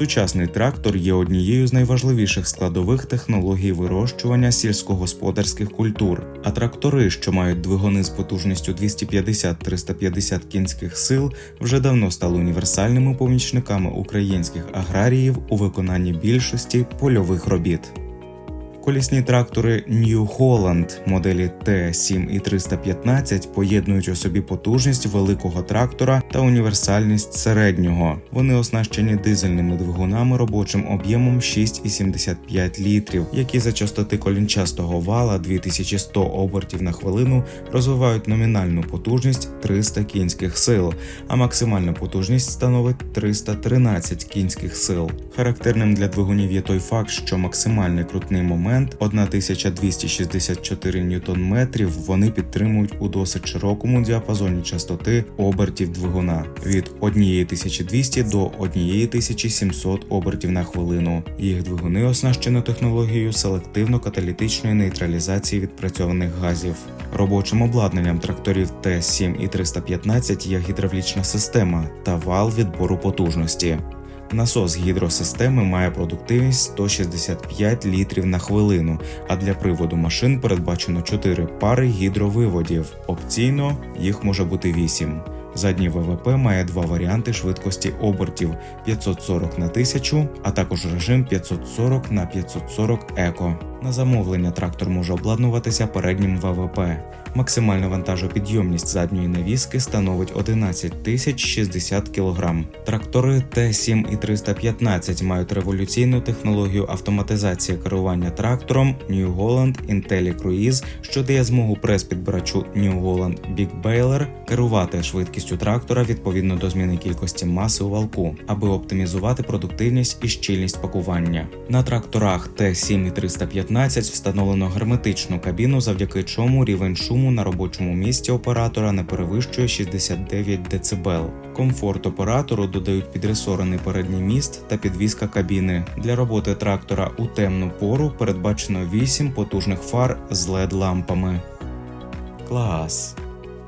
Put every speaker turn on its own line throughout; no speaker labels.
Сучасний трактор є однією з найважливіших складових технологій вирощування сільськогосподарських культур. А трактори, що мають двигуни з потужністю 250-350 кінських сил, вже давно стали універсальними помічниками українських аграріїв у виконанні більшості польових робіт. Колісні трактори New Holland моделі T7 і 315 поєднують у собі потужність великого трактора та універсальність середнього. Вони оснащені дизельними двигунами робочим об'ємом 6,75 літрів, які за частоти колінчастого вала 2100 обертів на хвилину розвивають номінальну потужність 300 кінських сил, а максимальна потужність становить 313 кінських сил. Характерним для двигунів є той факт, що максимальний крутний момент 1264 ньютон-метрів вони підтримують у досить широкому діапазоні частоти обертів двигуна від 1200 до 1700 обертів на хвилину. Їх двигуни оснащено технологією селективно-каталітичної нейтралізації відпрацьованих газів. Робочим обладнанням тракторів Т7 і 315 є гідравлічна система та вал відбору потужності. Насос гідросистеми має продуктивність 165 літрів на хвилину, а для приводу машин передбачено 4 пари гідровиводів. Опційно їх може бути 8. Задній ВВП має два варіанти швидкості обертів 540 на 1000, а також режим 540 на 540 еко. На замовлення трактор може обладнуватися переднім ВВП. Максимальна вантажопідйомність задньої навіски становить 11 тисяч 60 кг. Трактори Т7 і 315 мають революційну технологію автоматизації керування трактором New Holland IntelliCruise, що дає змогу прес-підбирачу New Holland Big Baler керувати швидкістю трактора відповідно до зміни кількості маси у валку, аби оптимізувати продуктивність і щільність пакування. На тракторах Т7 і 315 встановлено герметичну кабіну, завдяки чому рівень шуму на робочому місці оператора не перевищує 69 дБ. Комфорт оператору додають підресорений передній міст та підвізка кабіни. Для роботи трактора у темну пору передбачено 8 потужних фар з led лампами. Клас.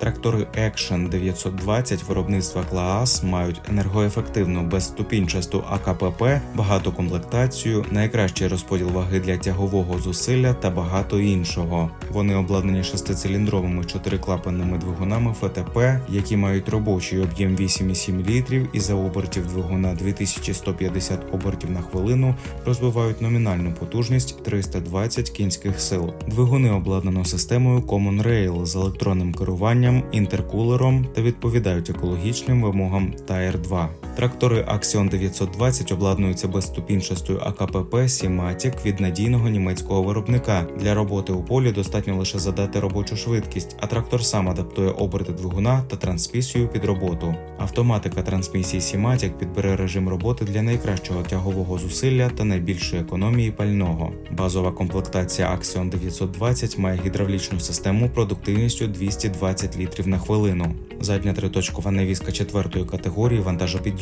Трактори Action 920 виробництва Клаас мають енергоефективну безступінчасту АКПП, багату комплектацію, найкращий розподіл ваги для тягового зусилля та багато іншого. Вони обладнані шестициліндровими чотириклапанними двигунами ФТП, які мають робочий об'єм 8,7 літрів і за обертів двигуна 2150 обертів на хвилину розвивають номінальну потужність 320 кінських сил. Двигуни обладнано системою Common Rail з електронним керуванням інтеркулером та відповідають екологічним вимогам Tier 2. Трактори Axion 920 обладнуються безступінчастою АКПП Simatic від надійного німецького виробника. Для роботи у полі достатньо лише задати робочу швидкість, а трактор сам адаптує оберти двигуна та трансмісію під роботу. Автоматика трансмісії Simatic підбере режим роботи для найкращого тягового зусилля та найбільшої економії пального. Базова комплектація Axion 920 має гідравлічну систему продуктивністю 220 літрів на хвилину. Задня триточкова навіска четвертої категорії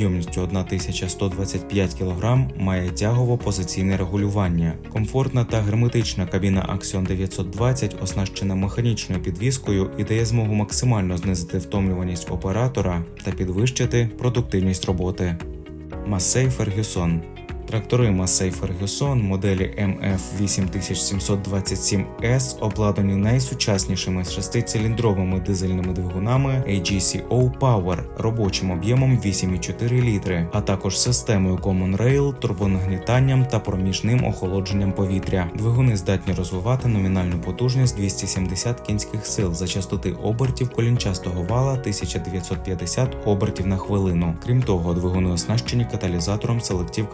вантажопідйомністю 1125 кг має тягово-позиційне регулювання. Комфортна та герметична кабіна Axion 920 оснащена механічною підвіскою і дає змогу максимально знизити втомлюваність оператора та підвищити продуктивність роботи. Масей Ferguson Трактори Massey Ferguson моделі MF8727S обладнані найсучаснішими шестициліндровими дизельними двигунами AGCO Power робочим об'ємом 8,4 літри, а також системою Common Rail, турбонагнітанням та проміжним охолодженням повітря. Двигуни здатні розвивати номінальну потужність 270 кінських сил за частоти обертів колінчастого вала 1950 обертів на хвилину. Крім того, двигуни оснащені каталізатором Selective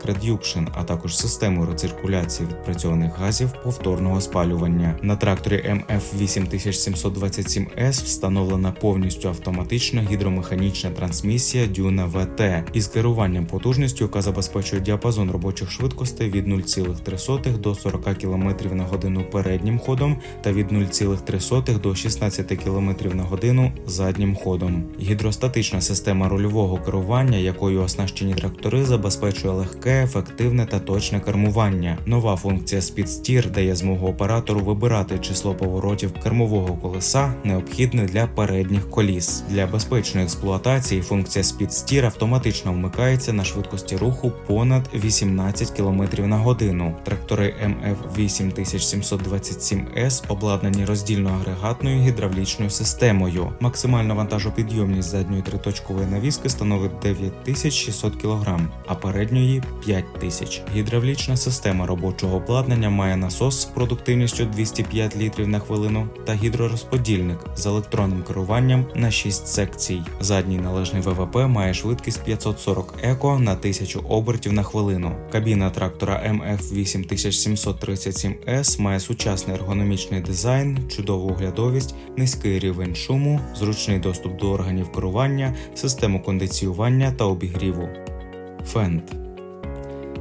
Catalytic Reduction, а також системою рециркуляції відпрацьованих газів повторного спалювання. На тракторі MF8727S встановлена повністю автоматична гідромеханічна трансмісія Duna VT із керуванням потужністю, яка забезпечує діапазон робочих швидкостей від 0,3 до 40 км на годину переднім ходом та від 0,3 до 16 км на годину заднім ходом. Гідростатична система рульового керування, якою оснащені трактори, забезпечує легке швидке, ефективне та точне кермування. Нова функція Speed Steer дає змогу оператору вибирати число поворотів кермового колеса, необхідне для передніх коліс. Для безпечної експлуатації функція Speed Steer автоматично вмикається на швидкості руху понад 18 км на годину. Трактори MF 8727S обладнані роздільно-агрегатною гідравлічною системою. Максимальна вантажопідйомність задньої триточкової навіски становить 9600 кг, а передньої 5000. Гідравлічна система робочого обладнання має насос з продуктивністю 205 літрів на хвилину та гідророзподільник з електронним керуванням на 6 секцій. Задній належний ВВП має швидкість 540 еко на 1000 обертів на хвилину. Кабіна трактора MF 8737S має сучасний ергономічний дизайн, чудову оглядовість, низький рівень шуму, зручний доступ до органів керування, систему кондиціювання та обігріву. Фенд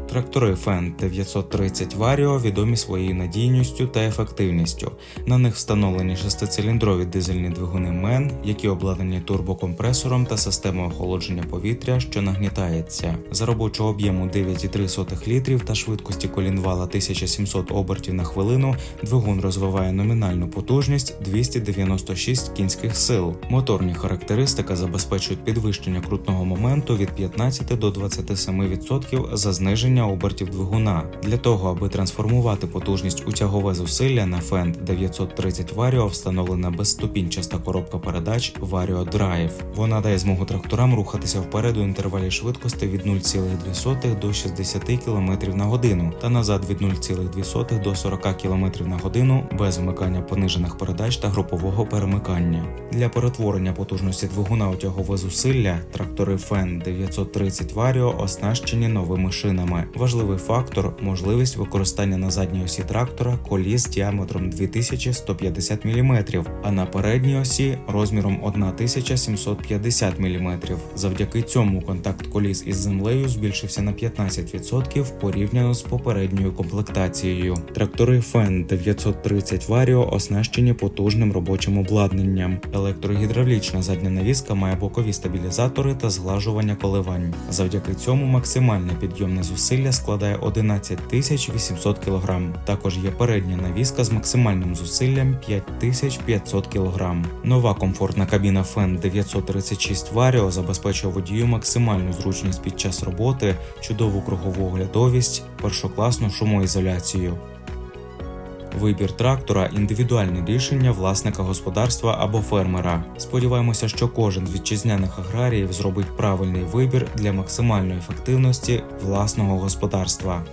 Трактори Fendt 930 Vario відомі своєю надійністю та ефективністю. На них встановлені шестициліндрові дизельні двигуни MEN, які обладнані турбокомпресором та системою охолодження повітря, що нагнітається. За робочого об'єму 9,3 літрів та швидкості колінвала 1700 обертів на хвилину двигун розвиває номінальну потужність 296 кінських сил. Моторні характеристики забезпечують підвищення крутного моменту від 15 до 27% за зниження обертів двигуна. Для того, аби трансформувати потужність у тягове зусилля на Fendt 930 Vario встановлена безступінчаста коробка передач Vario Drive. Вона дає змогу тракторам рухатися вперед у інтервалі швидкості від 0,2 до 60 км на годину та назад від 0,2 до 40 км на годину без вмикання понижених передач та групового перемикання. Для перетворення потужності двигуна у тягове зусилля трактори Fendt 930 Vario оснащені новими шинами. Важливий фактор можливість використання на задній осі трактора коліс діаметром 2150 мм, а на передній осі розміром 1750 мм. Завдяки цьому контакт коліс із землею збільшився на 15% порівняно з попередньою комплектацією. Трактори Fendt 930 Vario оснащені потужним робочим обладнанням. Електрогідравлічна задня навіска має бокові стабілізатори та зглажування коливань. Завдяки цьому максимальне підйомне зусилля складає 11 800 кг. Також є передня навіска з максимальним зусиллям 5500 кг. Нова комфортна кабіна FEN 936 Vario забезпечує водію максимальну зручність під час роботи, чудову кругову оглядовість, першокласну шумоізоляцію. Вибір трактора індивідуальне рішення власника господарства або фермера. Сподіваємося, що кожен з вітчизняних аграріїв зробить правильний вибір для максимальної ефективності власного господарства.